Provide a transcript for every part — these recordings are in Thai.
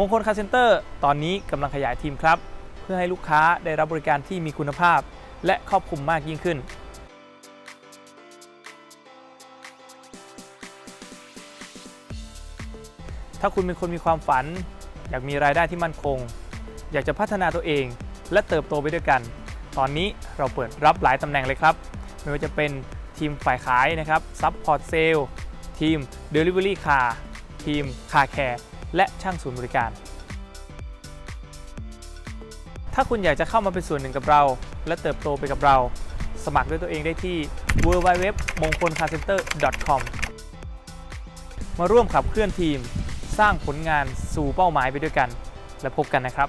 มงคลคาร์เซ็นเตอร์ตอนนี้กำลังขยายทีมครับ เพื่อให้ลูกค้าได้รับบริการที่มีคุณภาพ และครอบคลุมมากยิ่งขึ้น ถ้าคุณเป็นคนมีความฝัน อยากมีรายได้ที่มั่นคง อยากจะพัฒนาตัวเอง และเติบโตไปด้วยกัน ตอนนี้เราเปิดรับหลายตำแหน่งเลยครับ ไม่ว่าจะเป็นทีมฝ่ายขายนะครับซัพพอร์ตเซลล์ทีม Delivery Car ทีม Car Care และช่างศูนย์บริการ ถ้าคุณอยากจะเข้ามาเป็นส่วนหนึ่งกับเรา และเติบโตไปกับเรา สมัครด้วยตัวเองได้ที่ www m o n g k o l c a r c e n t e r com มาร่วมขับเคลื่อนทีม สร้างผลงานสู่เป้าหมายไปด้วยกัน และพบกันนะครับ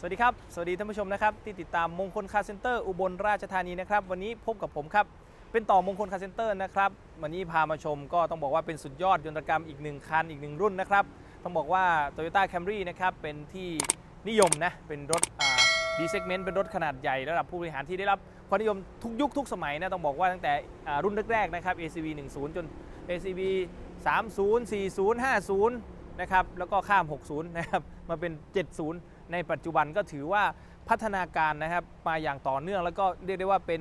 สวัสดีครับ สวัสดีท่านผู้ชมนะครับที่ติดตามมงคลคาร์เซ็นเตอร์อุบลราชธานีนะครับวันนี้พบกับผมครับ เป็นต่อมงคลคาร์เซ็นเตอร์นะครับวันนี้พามาชมก็ต้องบอกว่าเป็นสุดยอดยนตรกรรมอีกหนึ่งคันอีกหนึ่งรุ่นนะครับต้องบอกว่า Toyota Camry นะครับเป็นที่นิยมนะเป็นรถดีเซกเมนต์เป็นรถขนาดใหญ่ระดับผู้บริหารที่ได้รับความนิยมทุกยุคทุกสมัยนะต้องบอกว่าตั้งแต่รุ่นแรกๆนะครับ ACV 10 จน ACV 30 40 50นะครับแล้วก็ข้าม 60นะครับมาเป็น 70 ในปัจจุบันก็ถือว่าพัฒนาการนะครับมาอย่างต่อเนื่อง แล้วก็เรียกได้ว่าเป็น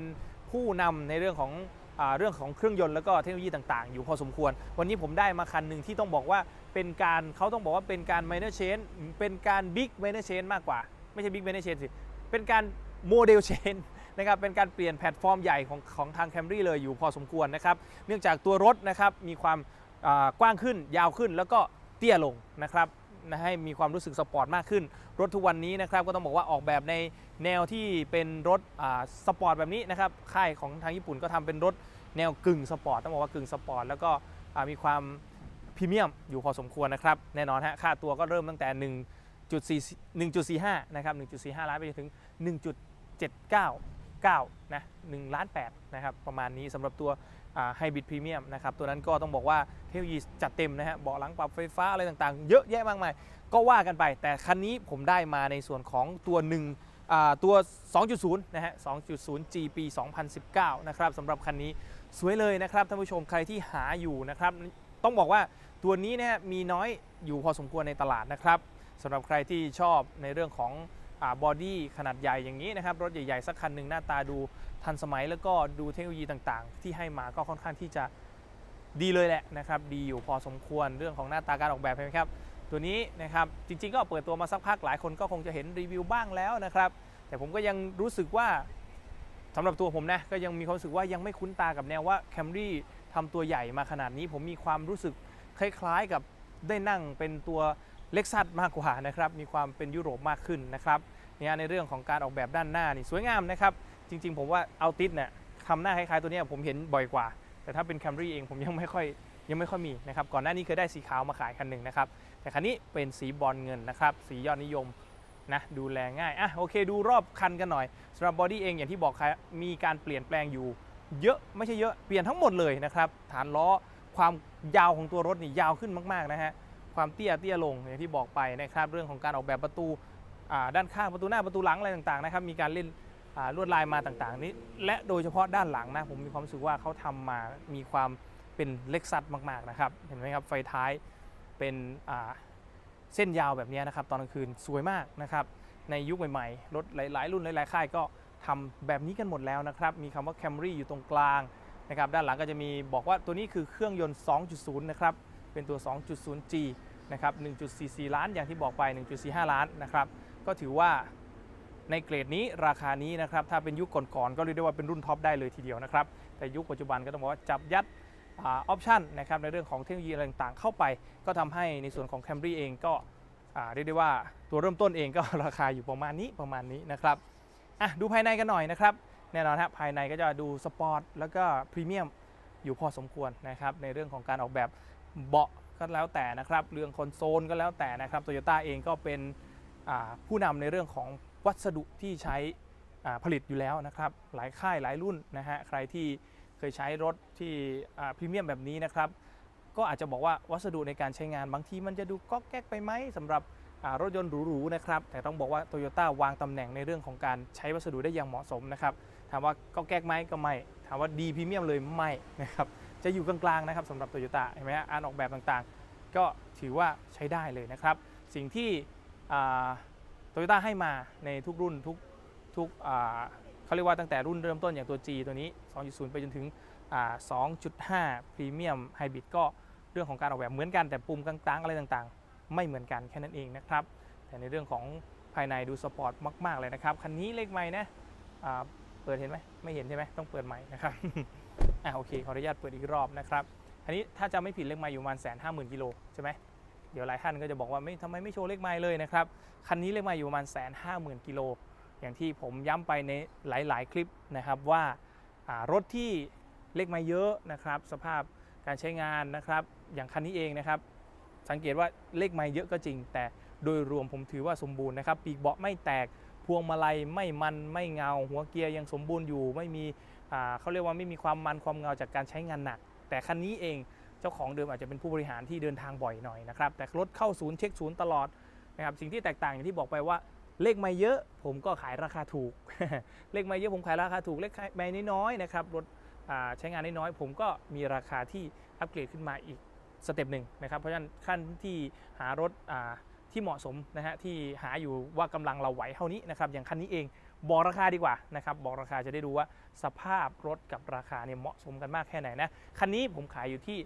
ผู้นำในเรื่องของอเรื่องของเครื่องยนต์แล้วก็เทคโนโลยีต่างๆ อยู่พอสมควร วันนี้ผมได้มาคันหนึ่งที่ต้องบอกว่าเป็นการเขาต้องบอกว่าเป็นการ minor change เป็นการ big minor change มากกว่า ไม่ใช่ big minor change สิเป็นการโมเดล change นะครับเป็นการเปลี่ยนแพลตฟอร์มใหญ่ของของทาง Camry เลยอยู่พอสมควรนะครับเนื่องจากตัวรถนะครับมีความกว้างขึ้นยาวขึ้นแล้วก็เตี้ยลงนะครับ นะให้มีความรู้สึกสปอร์ตมากขึ้น รถทุกวันนี้นะครับก็ต้องบอกว่าออกแบบในแนวที่เป็นรถสปอร์ตแบบนี้นะครับค่ายของทางญี่ปุ่นก็ทำเป็นรถแนวกึ่งสปอร์ตต้องบอกว่ากึ่งสปอร์ตแล้วก็มีความพรีเมียมอยู่พอสมควรนะครับแน่นอนฮะค่าตัวก็เริ่มตั้งแต่1.4 1.45นะครับ1.45 ล้านไปจนถึง 1.799นะ1ล้าน8นะครับประมาณนี้สำหรับตัว ไฮบริดพรีเมียมนะครับตัวนั้นก็ต้องบอกว่าเทคโนโลยีจัดเต็มนะฮะเบาะหลังปรับไฟฟ้าอะไรต่างๆ เยอะแยะมากมาย ก็ว่ากันไป แต่คันนี้ผมได้มาในส่วนของตัวหนึ่งอ่าตัว 2.0 นะฮะ 2.0 G ปี 2019 นะครับสำหรับคันนี้สวยเลยนะครับท่านผู้ชมใครที่หาอยู่นะครับ ต้องบอกว่าตัวนี้นะฮะมีน้อยอยู่พอสมควรในตลาดนะครับสำหรับใครที่ชอบในเรื่องของ บอดี้ขนาดใหญ่อย่างนี้นะครับ รถใหญ่ๆ สักคันหนึ่งหน้าตาดูทันสมัยแล้วก็ดูเทคโนโลยีต่างๆ ที่ให้มาก็ค่อนข้างที่จะดีเลยแหละนะครับ ดีอยู่พอสมควรเรื่องของหน้าตาการออกแบบใช่ไหมครับ ตัวนี้นะครับจริงๆ ก็เปิดตัวมาสักพักหลายคนก็คงจะเห็นรีวิวบ้างแล้วนะครับ แต่ผมก็ยังรู้สึกว่าสำหรับตัวผมนะก็ยังมีความรู้สึกว่ายังไม่คุ้นตากับแนวว่า Camry ทำตัวใหญ่มาขนาดนี้ ผมมีความรู้สึกคล้ายๆกับได้นั่งเป็นตัว เล็กซัสมากกว่านะครับมีความเป็นยุโรปมากขึ้นนะครับเนี่ยในเรื่องของการออกแบบด้านหน้านี่สวยงามนะครับ จริงๆ ผมว่าเอาติสเนี่ยทำหน้าคล้ายๆตัวนี้ผมเห็นบ่อยกว่า แต่ถ้าเป็น Camry เองผมยังไม่ค่อยยังไม่ค่อยมีนะครับก่อนหน้านี้เคยได้สีขาวมาขายคันหนึ่งนะครับแต่คันนี้เป็นสีบอลเงินนะครับสียอดนิยมนะดูแลง่ายอะโอเค ดูรอบคันกันหน่อยสำหรับบอดี้เองอย่างที่บอกครับมีการเปลี่ยนแปลงอยู่ เยอะไม่ใช่เยอะเปลี่ยนทั้งหมดเลยนะครับฐานล้อความยาวของตัวรถนี่ยาวขึ้นมากๆนะฮะ ความเตี้ยเตี้ยลงอย่างที่บอกไปนะครับเรื่องของการออกแบบประตูด้านข้างประตูหน้าประตูหลังอะไรต่างๆนะครับมีการเล่นลวดลายมาต่างๆนี้และโดยเฉพาะด้านหลังนะผมมีความรู้สึกว่าเขาทำมามีความเป็นเล็กซัสมากๆนะครับเห็นไหมครับไฟท้ายเป็นเส้นยาวแบบนี้นะครับตอนกลางคืนสวยมากนะครับในยุคใหม่ๆรถหลาย ๆ รุ่นหลายๆค่ายก็ทำแบบนี้กันหมดแล้วนะครับมีคำว่า Camry อยู่ตรงกลางนะครับด้านหลังก็จะมีบอกว่าตัวนี้คือเครื่องยนต์ 2.0 นะครับเป็นตัว 2.0G นะครับ 1.44 ล้านอย่างที่บอกไป 1.45 ล้านนะครับ ก็ถือว่าในเกรดนี้ราคานี้นะครับ ถ้าเป็นยุคก่อนๆก็เรียกได้ว่าเป็นรุ่นท็อปได้เลยทีเดียวนะครับ แต่ยุคปัจจุบันก็ต้องบอกว่าจับยัดออปชันนะครับในเรื่องของเทคโนโลยีอะไรต่างๆเข้าไป ก็ทำให้ในส่วนของ Camry เองก็เรียกได้ว่าตัวเริ่มต้นเองก็ราคาอยู่ประมาณนี้ประมาณนี้นะครับอะดูภายในกันหน่อยนะครับ แน่นอนฮะภายในก็จะดูสปอร์ตแล้วก็พรีเมียมอยู่พอสมควรนะครับในเรื่องของการออกแบบเบาะ ก็แล้วแต่นะครับเรื่องคอนโซลก็แล้วแต่นะครับโตโยต้าเองก็เป็นผู้นำในเรื่องของวัสดุที่ใช้ผลิตอยู่แล้วนะครับ หลายค่ายหลายรุ่นนะฮะใครที่เคยใช้รถที่พรีเมียมแบบนี้นะครับก็อาจจะบอกว่าวัสดุในการใช้งานบางทีมันจะดูก๊อกแก๊กไปไหมสำหรับรถยนต์หรูๆนะครับแต่ต้องบอกว่าโตโยต้าวางตำแหน่งในเรื่องของการใช้วัสดุได้อย่างเหมาะสมนะครับถามว่าก็แก๊กไหมก็ไม่ถามว่าดีพรีเมียมเลยไม่นะครับ จะอยู่กลางๆนะครับสำหรับโตโยต้าเห็นไหมฮะการออกแบบต่างๆ ก็ถือว่าใช้ได้เลยนะครับ สิ่งที่โตโยต้าให้มาในทุกรุ่นทุกทุกเขาเรียกว่าตั้งแต่รุ่นเริ่มต้นอย่างตัว G ตัวนี้ 2.0 ไปจนถึงอ่า2.5พรีเมียมไฮบริดก็เรื่องของการออกแบบเหมือนกันแต่ปุ่มกลางๆ อะไรต่างๆ ไม่เหมือนกันแค่นั้นเองนะครับ แต่ในเรื่องของภายในดูสปอร์ตมากๆเลยนะครับ คันนี้เลขไม่นะเปิดเห็นไหมไม่เห็นใช่ไหมต้องเปิดใหม่นะครับ อ่าโอเคขออนุญาตเปิดอีกรอบนะครับคันนี้ถ้าจะไม่ผิดเลขไม่อยู่ประมาณแสนห้าหมื่นกิโลใช่ไหมเดี๋ยวหลายท่านก็จะบอกว่าไม่ทำไมไม่โชว์เลขไม่เลยนะครับ คันนี้เลขไม่อยู่ประมาณแสนห้าหมื่นกิโล อย่างที่ผมย้ำไปในหลาย ๆ คลิปนะครับว่ารถที่เลขไม่เยอะนะครับ สภาพการใช้งานนะครับ อย่างคันนี้เองนะครับ สังเกตว่าเลขไม่เยอะก็จริง แต่โดยรวมผมถือว่าสมบูรณ์นะครับ ปีกเบาะไม่แตกพวงมาลัยไม่มันไม่เงา หัวเกียร์ยังสมบูรณ์อยู่ ไม่มี เขาเรียกว่าไม่มีความมันความเงาจากการใช้งานหนัก แต่คันนี้เองเจ้าของเดิมอาจจะเป็นผู้บริหารที่เดินทางบ่อยหน่อยนะครับแต่รถเข้าศูนย์เช็คศูนย์ตลอดนะครับสิ่งที่แตกต่างอย่างที่บอกไปว่าเลขไม่เยอะผมก็ขายราคาถูก เลขไม่เยอะผมขายราคาถูกเลขไม่น้อยๆนะครับรถใช้งานน้อยๆผมก็มีราคาที่อัปเกรดขึ้นมาอีกสเต็ปหนึ่งนะครับเพราะฉะนั้นขั้นที่หารถที่เหมาะสมนะฮะที่หาอยู่ว่ากำลังเราไหวเท่านี้นะครับอย่างคันนี้เอง บอกราคาดีกว่านะครับบอกราคาจะได้ดูว่าสภาพรถกับราคาเนี่ยเหมาะสมกันมากแค่ไหนนะคันนี้ผมขายอยู่ที่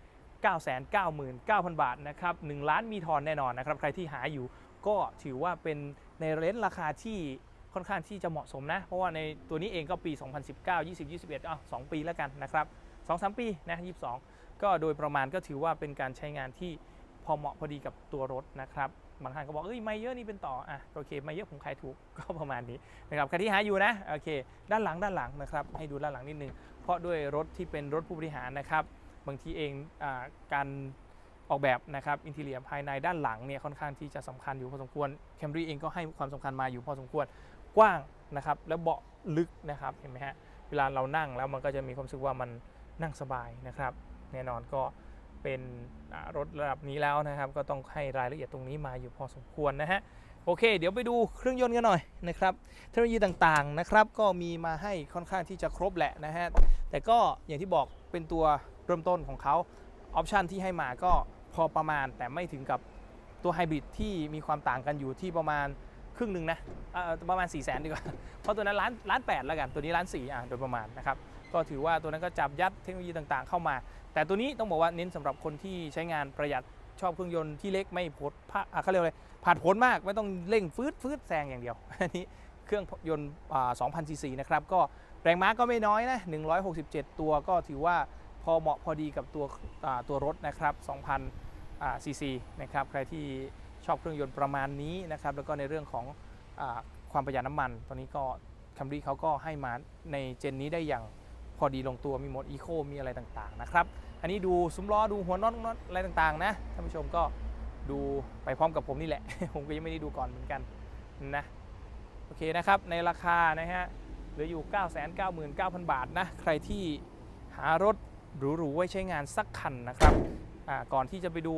999,000 บาทนะครับ1ล้านมีทอนแน่นอนนะครับใครที่หาอยู่ก็ถือว่าเป็นในเรนจ์ราคาที่ค่อนข้างที่จะเหมาะสมนะ เพราะว่าในตัวนี้เองก็ปี 2019 20 21อะ2ปีแล้วกันนะครับ2-3 ปีนะ22 ก็โดยประมาณก็ถือว่าเป็นการใช้งานที่พอเหมาะพอดีกับตัวรถนะครับ บางท่านก็บอกเอ้ยไม่เยอะนี่เป็นต่ออะโอเคไม่เยอะผมขายถูกก็ประมาณนี้นะครับใครที่หาอยู่นะโอเค ด้านหลังด้านหลังนะครับให้ดูด้านหลังนิดนึงเพราะด้วยรถที่เป็นรถผู้บริหารนะครับบางทีเองอการออกแบบนะครับอินทีเลียภายในด้านหลังเนี่ยค่อนข้างที่จะสำคัญอยู่พอสมควรแคมรี่เองก็ให้ความสำคัญมาอยู่พอสมควรกว้างนะครับแล้วเบาะลึกนะครับเห็นไหมฮะเวลาเรานั่งแล้วมันก็จะมีความรู้สึกว่ามันนั่งสบายนะครับแน่นอนก็ เป็นรถระดับนี้แล้วนะครับ ก็ต้องให้รายละเอียดตรงนี้มาอยู่พอสมควรนะฮะโอเค เดี๋ยวไปดูเครื่องยนต์กันหน่อยนะครับเทคโนโลยีต่างๆนะครับ ก็มีมาให้ค่อนข้างที่จะครบแหละนะฮะแต่ก็อย่างที่บอกเป็นตัวเริ่มต้นของเขาออปชันที่ให้มาก็พอประมาณแต่ไม่ถึงกับตัวไฮบริดที่มีความต่างกันอยู่ที่ประมาณครึ่งหนึ่งนะประมาณ4 0 0แสนดีกว่าเพราะตัวนั้นล้านล้านแปดแล้วกันตัวนี้ล้านสี่อะโดยประมาณนะครับก็ถือว่าตัวนั้นก็จับยัดเทคโนโลยีต่างๆ เข้ามา แต่ตัวนี้ต้องบอกว่าเน้นสำหรับคนที่ใช้งานประหยัดชอบเครื่องยนต์ที่เล็กไม่ผดพะอะเขาเรียกว่าอะไรผ่าผลมากไม่ต้องเร่งฟืดฟืดแซงอย่างเดียวอันนี้เครื่องยนต์2,000ซีซีนะครับก็แรงม้าก็ไม่น้อยนะ 167 ตัวก็ถือว่าพอเหมาะพอดีกับตัวตัวรถนะครับ2,000ซีซีนะครับใครที่ชอบเครื่องยนต์ประมาณนี้นะครับแล้วก็ในเรื่องของอความประหยัดน้ำมัน ตอนนี้ก็คัมรี่เขาก็ให้มาในเจนนี้ได้อย่าง อดีลงตัวมีโหมดอีโคมีอะไรต่างๆนะครับ อันนี้ดูซุ้มล้อดูหัวน็อตน็อตอะไรต่างๆนะท่านผู้ชมก็ดูไปพร้อมกับผมนี่แหละ ผมก็ยังไม่ได้ดูก่อนเหมือนกันนะโอเคนะครับในราคานะฮะเหลืออยู่ 999,000 บาทนะใครที่หารถหรูๆไว้ใช้งานสักคันนะครับก่อนที่จะไปดู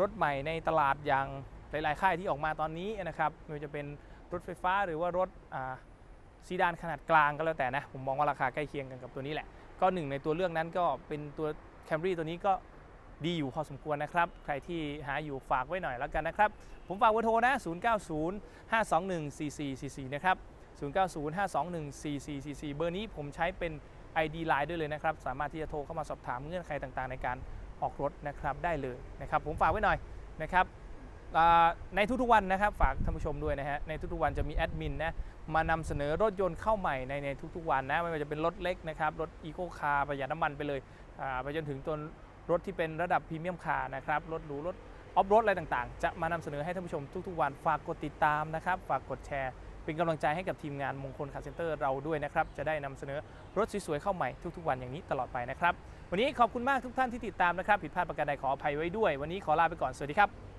รถใหม่ในตลาดอย่างหลายๆค่ายที่ออกมาตอนนี้นะครับไม่ว่าจะเป็นรถไฟฟ้าหรือว่ารถ ซีดานขนาดกลางก็แล้วแต่นะ ผมมองว่าราคาใกล้เคียงกันกับตัวนี้แหละ ก็หนึ่งในตัวเลือกนั้นก็เป็นตัว Camry ตัวนี้ก็ดีอยู่พอสมควรนะครับ ใครที่หาอยู่ฝากไว้หน่อยแล้วกันนะครับ ผมฝากเบอร์โทรนะ 090 521 4444 นะครับ 090 521 4444 เบอร์นี้ผมใช้เป็น ID Line ด้วยเลยนะครับ สามารถที่จะโทรเข้ามาสอบถามเงื่อนไขต่างๆ ในการออกรถนะครับได้เลยนะครับ ผมฝากไว้หน่อยนะครับ ในทุกๆวันนะครับ ฝากท่านผู้ชมด้วยนะฮะในทุกๆวันจะมีแอดมินนะมานำเสนอรถยนต์เข้าใหม่ในในทุกๆวันนะไม่ว่าจะเป็นรถเล็กนะครับรถอีโคคาร์ประหยัดน้ำมันไปเลยไปจนถึงตัวรถที่เป็นระดับพรีเมียมคาร์นะครับรถหรูรถออฟโรดอะไรต่างๆ จะมานำเสนอให้ท่านผู้ชมทุกๆวันฝากกดติดตามนะครับ ฝากกดแชร์ เป็นกำลังใจให้กับทีมงานมงคลคาร์เซ็นเตอร์เราด้วยนะครับ จะได้นำเสนอรถสวยๆเข้าใหม่ทุกๆวันอย่างนี้ตลอดไปนะครับ วันนี้ขอบคุณมากทุกท่านที่ติดตามนะครับ ผิดพลาดประการใดขออภัยไว้ด้วย วันนี้ขอลาไปก่อน สวัสดีครับ